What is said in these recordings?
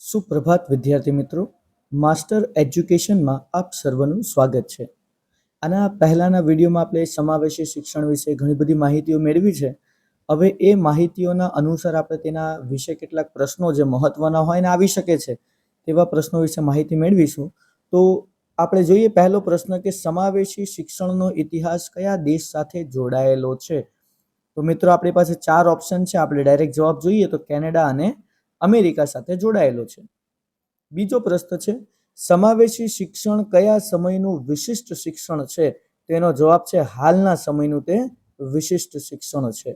સુપ્રભાત વિદ્યાર્થી મિત્રો, માસ્ટર એજ્યુકેશનમાં આપ સર્વનું સ્વાગત છે. આના પહેલાંના વિડીયોમાં આપણે સમાવેશી શિક્ષણ વિશે ઘણી બધી માહિતીઓ મેળવી છે. હવે એ માહિતીઓના અનુસાર આપણે તેના વિશે કેટલાક પ્રશ્નો જે મહત્વના હોય ને આવી શકે છે, તેવા પ્રશ્નો વિશે માહિતી મેળવીશું. તો આપણે જોઈએ પહેલો પ્રશ્ન કે સમાવેશી શિક્ષણનો ઇતિહાસ કયા દેશ સાથે જોડાયેલો છે? તો મિત્રો, આપણી પાસે ચાર ઓપ્શન છે. આપણે ડાયરેક્ટ જવાબ જોઈએ તો કેનેડા અને અમેરિકા સાથે જોડાયેલો છે. બીજો પ્રશ્ન છે, સમાવેશી શિક્ષણ કયા સમયનું વિશિષ્ટ શિક્ષણ છે? તેનો જવાબ છે, હાલના સમયનું તે વિશિષ્ટ શિક્ષણ છે.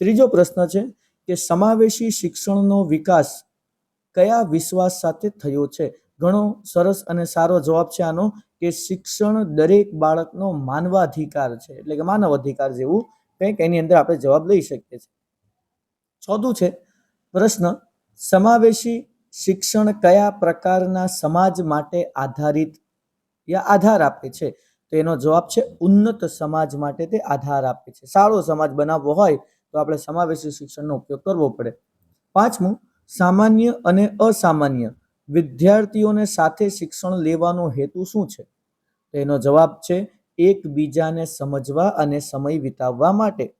ત્રીજો પ્રશ્ન છે કે સમાવેશી શિક્ષણનો વિકાસ કયા વિશ્વાસ સાથે થયો છે? ઘણો સરસ અને સારો જવાબ છે આનો કે શિક્ષણ દરેક બાળકનો માનવાધિકાર છે, એટલે કે માનવ અધિકાર જેવું કંઈક એની અંદર આપણે જવાબ લઈ શકીએ છીએ. ચોથું છે, પ્રશ્ન સમાવેશી શિક્ષણ કયા પ્રકારના સમાજ માટે આધારિત યા આધાર આપે છે? તો એનો જવાબ છે ઉન્નત સમાજ માટે તે આધાર આપે છે. સારો સમાજ બનાવવો હોય તો આપણે સમાવેશી શિક્ષણનો ઉપયોગ કરવો પડે. પાંચમું, સામાન્ય અને અસામાન્ય વિદ્યાર્થીઓને સાથે શિક્ષણ લેવાનો હેતુ શું છે? તો એનો જવાબ છે એકબીજાને સમજવા અને સમય વિતાવવા માટે.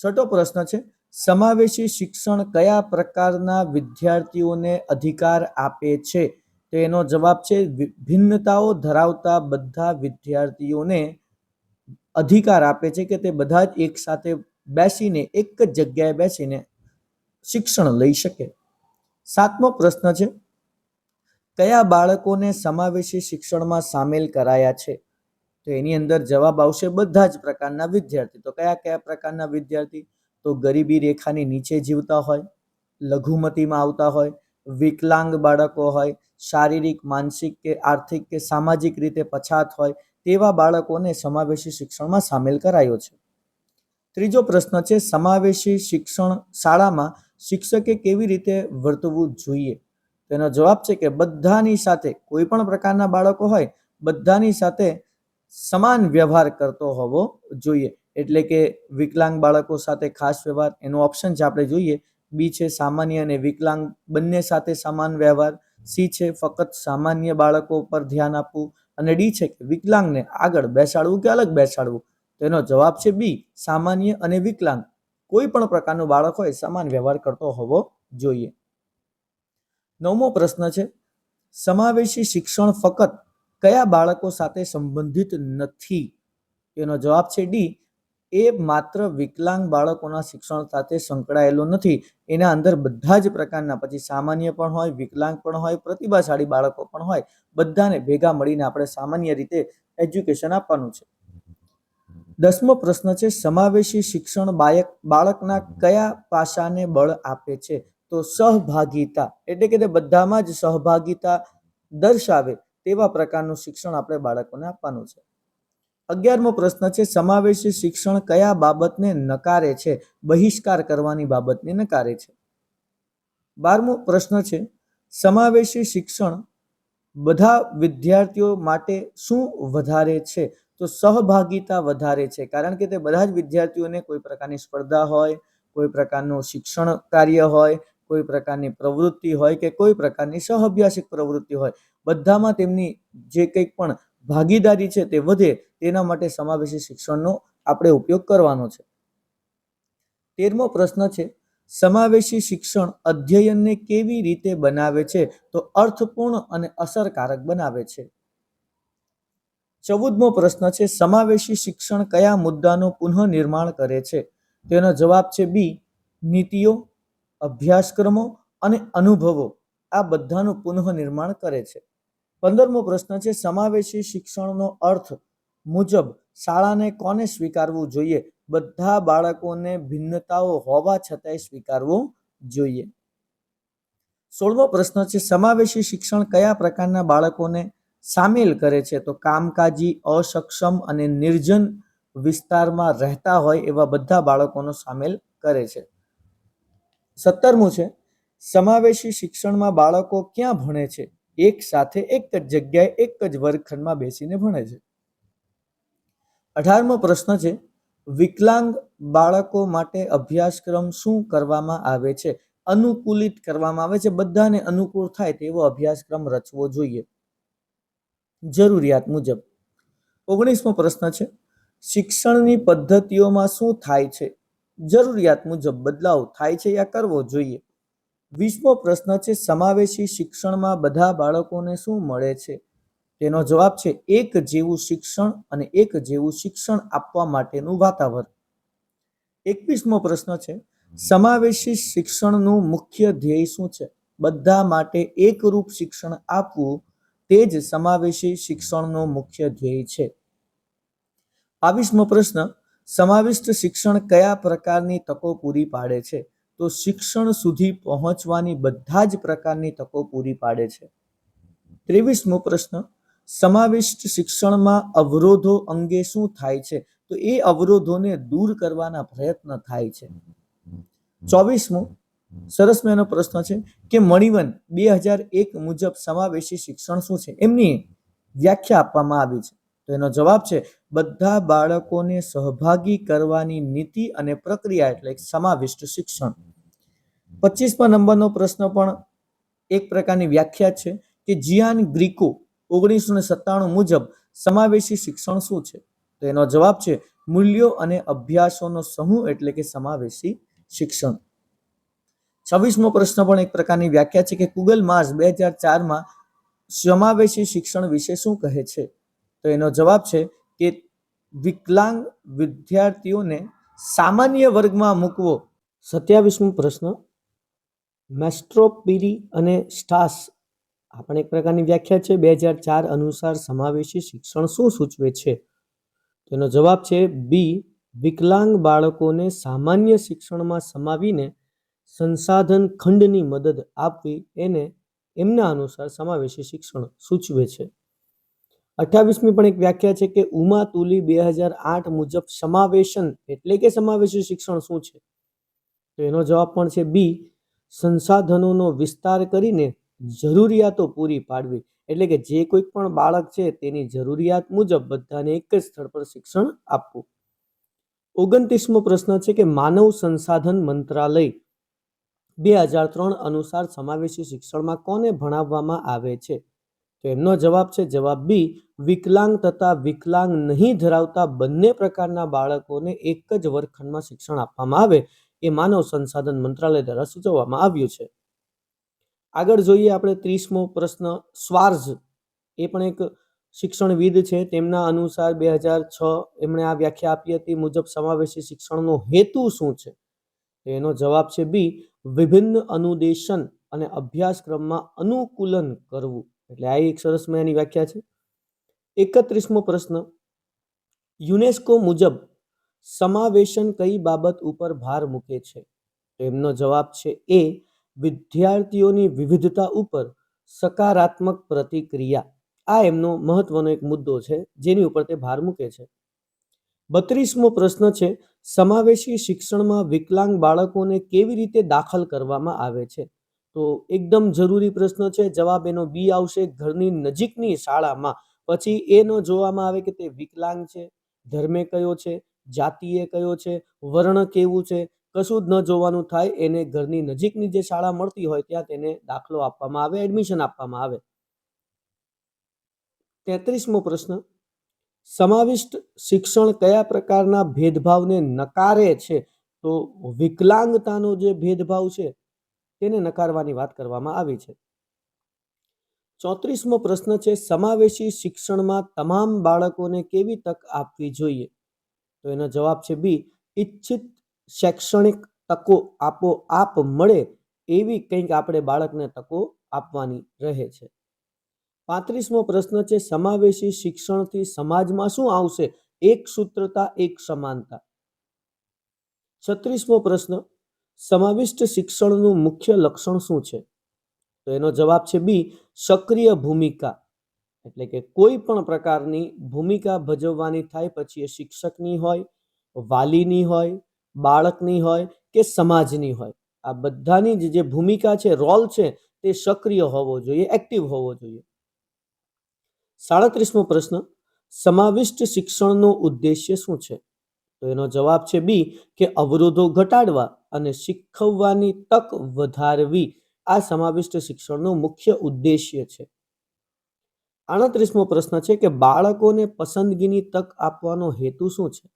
છઠ્ઠો પ્રશ્ન છે સમાવેશી શિક્ષણ કયા પ્રકારના વિદ્યાર્થીઓને અધિકાર આપે છે? તો એનો જવાબ છે ભિન્નતાઓ ધરાવતા બધા વિદ્યાર્થીઓને અધિકાર આપે છે કે તે બધા જ એક સાથે બેસીને, એક જ જગ્યાએ બેસીને શિક્ષણ લઈ શકે. સાતમો પ્રશ્ન છે, કયા બાળકોને સમાવેશી શિક્ષણમાં સામેલ કરાયા છે? તો એની અંદર જવાબ આવશે બધા જ પ્રકારના વિદ્યાર્થી. તો કયા કયા પ્રકારના વિદ્યાર્થી? તો ગરીબી રેખાની નીચે જીવતા હોય, લઘુમતીમાં આવતા હોય, વિકલાંગ બાળકો હોય, શારીરિક, માનસિક કે આર્થિક કે સામાજિક રીતે પછાત હોય, તેવા બાળકોને સમાવેશી શિક્ષણમાં સામેલ કરાયો છે. ત્રીજો પ્રશ્ન છે, સમાવેશી શિક્ષણ શાળામાં શિક્ષકે કેવી રીતે વર્તવું જોઈએ? તેનો જવાબ છે કે બધાની સાથે, કોઈ પણ પ્રકારના બાળકો હોય, બધાની સાથે સમાન વ્યવહાર કરતો હોવો જોઈએ. એટલે કે વિકલાંગ બાળકો સાથે ખાસ વ્યવહાર, એનો ઓપ્શન છે આપણે જોઈએ બી છે સામાન્ય અને વિકલાંગ બંને સાથે સમાન વ્યવહાર સી છે ફક્ત સામાન્ય બાળકો પર ધ્યાન આપવું અને ડી છે કે વિકલાંગને આગળ બેસાડવું કે અલગ બેસાડવું. તેનો જવાબ છે બી સામાન્ય અને વિકલાંગ. કોઈ પણ પ્રકારનું બાળક હોય, સમાન વ્યવહાર કરતો હોવો જોઈએ. નવમો પ્રશ્ન છે, સમાવેશી શિક્ષણ ફક્ત કયા બાળકો સાથે સંબંધિત નથી? એનો જવાબ છે ડી એ માત્ર વિકલાંગ બાળકોના શિક્ષણ સાથે સંકળાયેલો નથી. એના અંદર બધા જ પ્રકારના, પછી સામાન્ય પણ હોય, વિકલાંગ પણ હોય, પ્રતિભાશાળી બાળકો પણ હોય, બધાને ભેગા મળીને આપણે સામાન્ય રીતે એજ્યુકેશન આપવાનું છે. દસમો પ્રશ્ન છે, સમાવેશી શિક્ષણ બાયક, બાળકના કયા પાસાને બળ આપે છે? તો સહભાગિતા, એટલે કે તે બધામાં જ સહભાગીતા દર્શાવે તેવા પ્રકારનું શિક્ષણ આપણે બાળકોને આપવાનું છે. અગિયારમો પ્રશ્ન છે, સમાવેશી શિક્ષણ કયા બાબતને નકારે છે? બહિષ્કાર કરવાની બાબતને નકારે છે. બારમો પ્રશ્ન છે, સમાવેશી શિક્ષણ બધા વિદ્યાર્થીઓ માટે શું વધારે છે? તો સહભાગિતા વધારે છે, કારણ કે તે બધા જ વિદ્યાર્થીઓને કોઈ પ્રકારની સ્પર્ધા હોય, કોઈ પ્રકારનું શિક્ષણ કાર્ય હોય, કોઈ પ્રકારની પ્રવૃત્તિ હોય કે કોઈ પ્રકારની સહઅભ્યાસિક પ્રવૃત્તિ હોય. બધામાં તેમની જે કંઈક પણ ભાગીદારી છે તે વધે તેના માટે સમાવેશી શિક્ષણનો આપણે ઉપયોગ કરવાનો છે. તેરમો પ્રશ્ન છે, સમાવેશી શિક્ષણ અધ્યયનને કેવી રીતે બનાવે છે તો અર્થપૂર્ણ અને અસરકારક બનાવે છે. ચૌદમો પ્રશ્ન છે, સમાવેશી શિક્ષણ કયા મુદ્દાનું પુનઃનિર્માણ કરે છે? તેનો જવાબ છે બી, નીતિઓ, અભ્યાસક્રમો અને અનુભવો. આ બધાનું પુનઃનિર્માણ કરે છે. પંદરમો પ્રશ્ન છે, સમાવેશી શિક્ષણનો અર્થ મુજબ શાળાને કોને સ્વીકારવું જોઈએ? બધા બાળકોને ભિન્નતાઓ હોવા છતાંય સ્વીકારવું જોઈએ. સોળમો પ્રશ્ન છે, સમાવેશી શિક્ષણ કયા પ્રકારના બાળકોને સામેલ કરે છે? તો કામકાજી અસક્ષમ અને નિર્જન વિસ્તારમાં રહેતા હોય એવા બધા બાળકોનો સામેલ કરે છે. સત્તરમું છે, સમાવેશી શિક્ષણમાં બાળકો ક્યાં ભણે છે? એક સાથે એક જ જગ્યાએ એક જ વર્ગખંડમાં બેસીને ભણે છે. અઢારમો પ્રશ્ન છે, વિકલાંગ બાળકો માટે અભ્યાસક્રમ શું કરવામાં આવે છે? અનુકૂલિત કરવામાં આવે છે, બધાને અનુકૂળ થાય તેવો અભ્યાસક્રમ રચવો જોઈએ. જરૂરિયાત મુજબ. ઓગણીસમો પ્રશ્ન છે, શિક્ષણની પદ્ધતિઓમાં શું થાય છે? જરૂરિયાત મુજબ બદલાવ થાય છે યા કરવો જોઈએ? વીસમો પ્રશ્ન છે, સમાવેશી શિક્ષણમાં બધા બાળકોને શું મળે છે? તેનો જવાબ છે, એક જેવું શિક્ષણ અને એક જેવું શિક્ષણ આપવા માટેનું વાતાવરણ. એકવીસમો પ્રશ્ન છે, સમાવેશી શિક્ષણનું મુખ્ય ધ્યેય શું છે? બધા માટે એકરૂપ શિક્ષણ આપવું તે જ સમાવેશી શિક્ષણનો મુખ્ય ધ્યેય છે. બાવીસમો પ્રશ્ન, સમાવિષ્ટ શિક્ષણ કયા પ્રકારની તકો પૂરી પાડે છે? તો શિક્ષણ સુધી પહોંચવાની બધા જ પ્રકારની તકો પૂરી પાડે છે. ત્રેવીસમો પ્રશ્ન, સમાવિષ્ટ શિક્ષણમાં અવરોધો અંગે શું થાય છે? તો એ અવરોધોને દૂર કરવાના પ્રયત્ન થાય છે. ચોવીસમો, સરસ મજાનો પ્રશ્ન છે કે મણિવન બે હજાર એક મુજબ સમાવેશી શિક્ષણ શું છે? એમની વ્યાખ્યા આપવામાં આવી છે. તો એનો જવાબ છે, બધા બાળકોને સહભાગી કરવાની નીતિ અને પ્રક્રિયા એટલે સમાવિષ્ટ શિક્ષણ. પચીસમા નંબરનો પ્રશ્ન પણ એક પ્રકારની વ્યાખ્યા છે કે જિયાન ગ્રીકો ઓગણીસો ને સત્તાણું મુજબ સમાવેશી શિક્ષણ શું છે? તો એનો જવાબ છે, મૂલ્યો અને અભ્યાસોનો સમૂહ એટલે કે સમાવેશી શિક્ષણ. છવ્વીસમો પ્રશ્ન પણ એક પ્રકારની વ્યાખ્યા છે કે કુગલ માસ બે હજાર ચારમાં સમાવેશી શિક્ષણ વિશે શું કહે છે? તો એનો જવાબ છે કે વિકલાંગ વિદ્યાર્થીઓને સામાન્ય વર્ગમાં મૂકવો. સત્યાવીસમો પ્રશ્ન. મેસ્ટ્રોપીરી અને સ્ટાસ. આ પણ એક પ્રકારની વ્યાખ્યા છે. બે હજાર ચાર અનુસાર સમાવેશી શિક્ષણ શું સૂચવે છે? તેનો જવાબ છે બી, વિકલાંગ બાળકોને સામાન્ય શિક્ષણમાં સમાવીને સંસાધન ખંડની મદદ આપવી. એને એમના અનુસાર સમાવેશી શિક્ષણ સૂચવે છે. અઠ્યાવીસમી પણ એક વ્યાખ્યા છે કે ઉમા તુલી બે હજાર આઠ મુજબ સમાવેશન એટલે કે સમાવેશી શિક્ષણ શું છે? તો એનો જવાબ પણ છે બી, સંસાધનોનો વિસ્તાર કરીને જરૂરિયાતો પૂરી પાડવી. એટલે કે જે કોઈ પણ બાળક છે તેની જરૂરિયાત મુજબ બધાને એક જ સ્થળ પર શિક્ષણ આપવું. ઓગણત્રીસમો પ્રશ્ન છે કે માનવ સંસાધન મંત્રાલય બે હજાર ત્રણ અનુસાર સમાવેશી શિક્ષણમાં કોને ભણાવવામાં આવે છે? તો એમનો જવાબ છે જવાબ બી, વિકલાંગ તથા વિકલાંગ નહીં ધરાવતા બંને પ્રકારના બાળકોને એક જ વર્ગખંડમાં શિક્ષણ આપવામાં આવે, એ માનવ સંસાધન મંત્રાલય દ્વારા સૂચવવામાં આવ્યું છે. આગળ જોઈએ આપણે ત્રીસમો પ્રશ્ન, સ્વાર્ઝ. એ પણ એક શિક્ષણવિદ છે, તેમના અનુસાર બે હજાર છ એમણે આ વ્યાખ્યા આપી હતી, મુજબ સમાવેશી શિક્ષણનો હેતુ શું છે? એનો જવાબ છે બી, વિભિન્ન અનુદેશન અને અભ્યાસક્રમમાં અનુકૂલન કરવું. એટલે આ એક સરસ મજાની વ્યાખ્યા છે. એકત્રીસમો પ્રશ્ન. યુનેસ્કો મુજબ સમાવેશન કઈ બાબત ઉપર ભાર મૂકે છે? એમનો જવાબ છે એ, વિદ્યાર્થીઓની વિવિધતા ઉપર સકારાત્મક પ્રતિક્રિયા. આ એમનો મહત્વનો એક મુદ્દો છે, જેની ઉપર તે ભાર મૂકે છે. બત્રીસમો પ્રશ્ન છે, સમાવેશી શિક્ષણમાં વિકલાંગ બાળકોને કેવી રીતે દાખલ કરવામાં આવે છે? તો એકદમ જરૂરી પ્રશ્ન છે, જવાબ એનો બી આવશે. ઘરની નજીકની શાળામાં. પછી એ ન જોવામાં આવે કે તે વિકલાંગ છે, ધર્મે કયો છે, જાતિએ કયો છે, વર્ણ કેવું છે, કશું જ ન જોવાનું થાય. એને ઘરની નજીકની જે શાળા મળતી હોય ત્યાં તેને દાખલો આપવામાં આવે, એડમિશન આપવામાં આવે. તેત્રીસમો પ્રશ્ન. સમાવિષ્ટ શિક્ષણ કયા પ્રકારના ભેદભાવને નકારે છે? તો વિકલાંગતાનો જે ભેદભાવ છે તેને નકારવાની વાત કરવામાં આવી છે. ચોત્રીસમો પ્રશ્ન છે, સમાવેશી શિક્ષણમાં તમામ બાળકોને કેવી તક આપવી જોઈએ? તો એનો જવાબ છે બી, ઈચ્છિત શૈક્ષણિક તકો આપો, આપ મળે એવી કંઈક આપણે બાળકને તકો આપવાની રહે છે. પાંત્રીસમો પ્રશ્ન છે, સમાવેશી શિક્ષણથી સમાજમાં શું આવશે? એક સૂત્રતા, એક સમાનતા. છત્રીસમો પ્રશ્ન સમાવિષ્ટ શિક્ષણનું મુખ્ય લક્ષણ શું છે? તો એનો જવાબ છે બી, સક્રિય ભૂમિકા. એટલે કે કોઈ પણ પ્રકારની ભૂમિકા ભજવવાની થાય પછી એ શિક્ષકની હોય, વાલીની હોય, બાળકની હોય કે સમાજની હોય. આ બધાની જે ભૂમિકા છે, રોલ છે, તે સક્રિય હોવો જોઈએ, એક્ટિવ હોવો જોઈએ. સાડત્રીસમો પ્રશ્ન, સમાવિષ્ટ શિક્ષણનો ઉદ્દેશ્ય શું છે? તો એનો જવાબ છે બી, કે અવરોધો ઘટાડવા. અને શીખવવાની તક વધારવી આ સમાવિષ્ટ શિક્ષણનો મુખ્ય ઉદ્દેશ્ય છે. આડત્રીસમો પ્રશ્ન છે કે બાળકોને પસંદગીની તક આપવાનો હેતુ શું છે?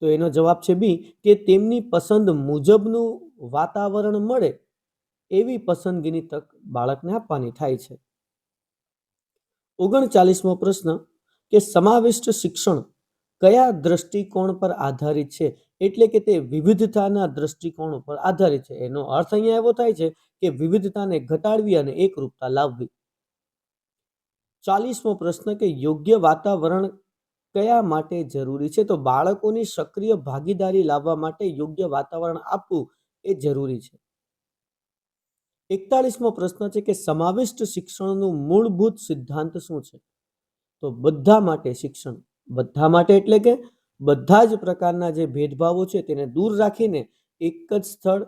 તો એનો જવાબ છે બી, કે તેમની પસંદ મુજબનું વાતાવરણ મળે એવી પસંદગીની તક બાળકને આપવાની થાય છે. ઓગણચાલીસમો પ્રશ્ન, કે સમાવિષ્ટ શિક્ષણ કયા દ્રષ્ટિકોણ પર આધારિત છે? એટલે કે તે વિવિધતાના દ્રષ્ટિકોણ ઉપર આધારિત છે. એનો અર્થ અહીંયા એવો થાય છે કે વિવિધતાને ઘટાડવી અને એકરૂપતા લાવવી. ચાલીસમો પ્રશ્ન કે યોગ્ય વાતાવરણ કયા માટે જરૂરી છે? તો બાળકોની સક્રિય ભાગીદારી લાવવા માટે યોગ્ય વાતાવરણ આપવું એ જરૂરી છે. એકતાલીસમો પ્રશ્ન છે કે સમાવિષ્ટ શિક્ષણનું મૂળભૂત સિદ્ધાંત શું છે? તો બધા માટે શિક્ષણ. બધા માટે એટલે કે બધા જ પ્રકારના જે ભેદભાવો છે તેને દૂર રાખીને એક જ સ્થળ,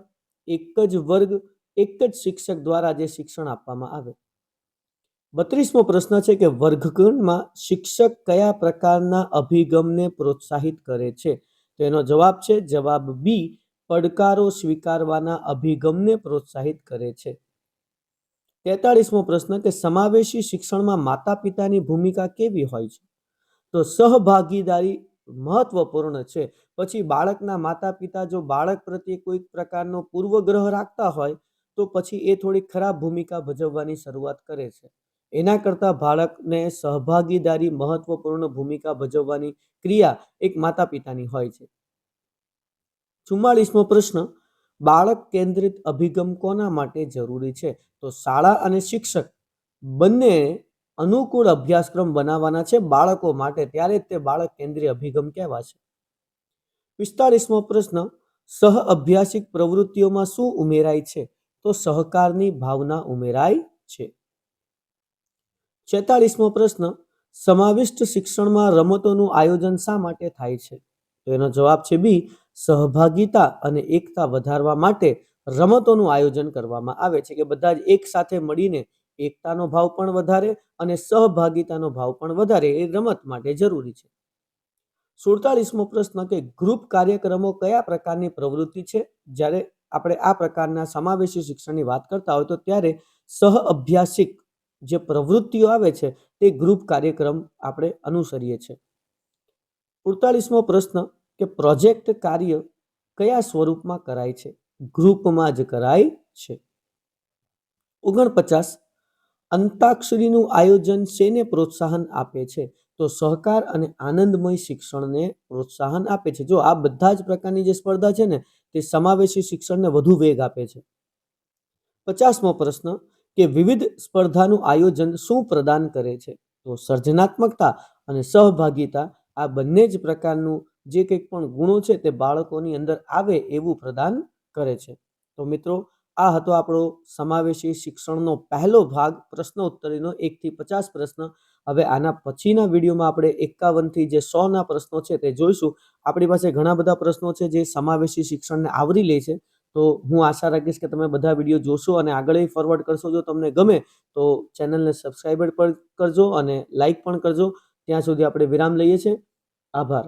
એક જ વર્ગ, એક જ શિક્ષક દ્વારા જે શિક્ષણ આપવામાં આવે. બત્રીસમો પ્રશ્ન છે કે વર્ગખંડમાં શિક્ષક કયા પ્રકારના અભિગમને પ્રોત્સાહિત કરે છે? તો એનો જવાબ છે, જવાબ બી, પડકારો સ્વીકારવાના અભિગમને પ્રોત્સાહિત કરે છે. તેતાળીસમો પ્રશ્ન કે સમાવેશી શિક્ષણમાં માતા પિતાની ભૂમિકા કેવી હોય છે? તો સહભાગીદારી મહત્વપૂર્ણ છે. પછી બાળકના માતા પિતા જો બાળક પ્રત્યે કોઈક પ્રકારનો પૂર્વગ્રહ રાખતા હોય, તો પછી એ થોડી ખરાબ ભૂમિકા ભજવવાની શરૂઆત કરે છે. એના કરતાં બાળકને સહભાગીદારી મહત્વપૂર્ણ ભૂમિકા ભજવવાની ક્રિયા એક માતા પિતાની હોય છે. ચુમ્માળીસમો પ્રશ્ન, બાળક કેન્દ્રિત અભિગમ કોના માટે જરૂરી છે? તો શાળા અને શિક્ષક બંને અનુકૂળ અભ્યાસક્રમ બનાવવાના છે બાળકો માટે. ત્યારે તે બાળક કેન્દ્રીય અભિગમ કહેવાશે. પિસ્તાળીસમો પ્રશ્ન, સહ અભ્યાસિક પ્રવૃત્તિઓમાં શું ઉમેરાય છે? તો સહકારની ભાવના ઉમેરાય છે. છેતાળીસમો પ્રશ્ન, સમાવિષ્ટ શિક્ષણમાં રમતોનું આયોજન શા માટે થાય છે? તો એનો જવાબ છે બી, સહભાગીતા અને એકતા વધારવા માટે રમતોનું આયોજન કરવામાં આવે છે કે બધા જ એક સાથે મળીને એકતાનો ભાવ પણ વધારે અને સહભાગિતાનો ભાવ પણ વધારે એ રમત માટે જરૂરી છે. સુડતાલીસમો પ્રશ્ન કે ગ્રુપ કાર્યક્રમો કયા પ્રકારની પ્રવૃત્તિ છે? જ્યારે આપણે આ પ્રકારના સમાવેશી શિક્ષણની વાત કરતા હોય તો ત્યારે સહ અભ્યાસિક જે પ્રવૃત્તિઓ આવે છે તે ગ્રુપ કાર્યક્રમ આપણે અનુસરીએ છીએ. ઉડતાલીસમો પ્રશ્ન કે પ્રોજેક્ટ કાર્ય કયા સ્વરૂપમાં કરાય છે? ગ્રુપમાં જ કરાય છે. ઓગણપચાસ અંતાક્ષરીનું આયોજન શેને પ્રોત્સાહન આપે છે? તો સહકાર અને આનંદમય શિક્ષણને પ્રોત્સાહન આપે છે. જો આ બધા જ પ્રકારની જે સ્પર્ધા છે ને, તે સમાવેશી શિક્ષણને વધુ વેગ આપે છે. પચાસમો પ્રશ્ન, કે વિવિધ સ્પર્ધાનું આયોજન શું પ્રદાન કરે છે? તો સર્જનાત્મકતા અને સહભાગિતા, આ બંને જ પ્રકારનું જે કંઈક પણ ગુણો છે તે બાળકોની અંદર આવે એવું પ્રદાન કરે છે. તો મિત્રો આ હતો આપણો સમાવેશી શિક્ષણનો પહેલો ભાગ, પ્રશ્નોત્તરીનો એકથી પચાસ પ્રશ્ન. હવે આના પછીના વિડીયોમાં આપણે એકાવનથી જે સોના પ્રશ્નો છે તે જોઈશું. આપણી પાસે ઘણા બધા પ્રશ્નો છે જે સમાવેશી શિક્ષણને આવરી લે છે. તો હું આશા રાખીશ કે તમે બધા વીડિયો જોશો અને આગળ ફોરવર્ડ કરશો જો તમને ગમે, તો ચેનલને સબસ્ક્રાઈબ પણ કરજો અને લાઈક પણ કરજો. ત્યાં સુધી આપણે વિરામ લઈએ છીએ. આભાર.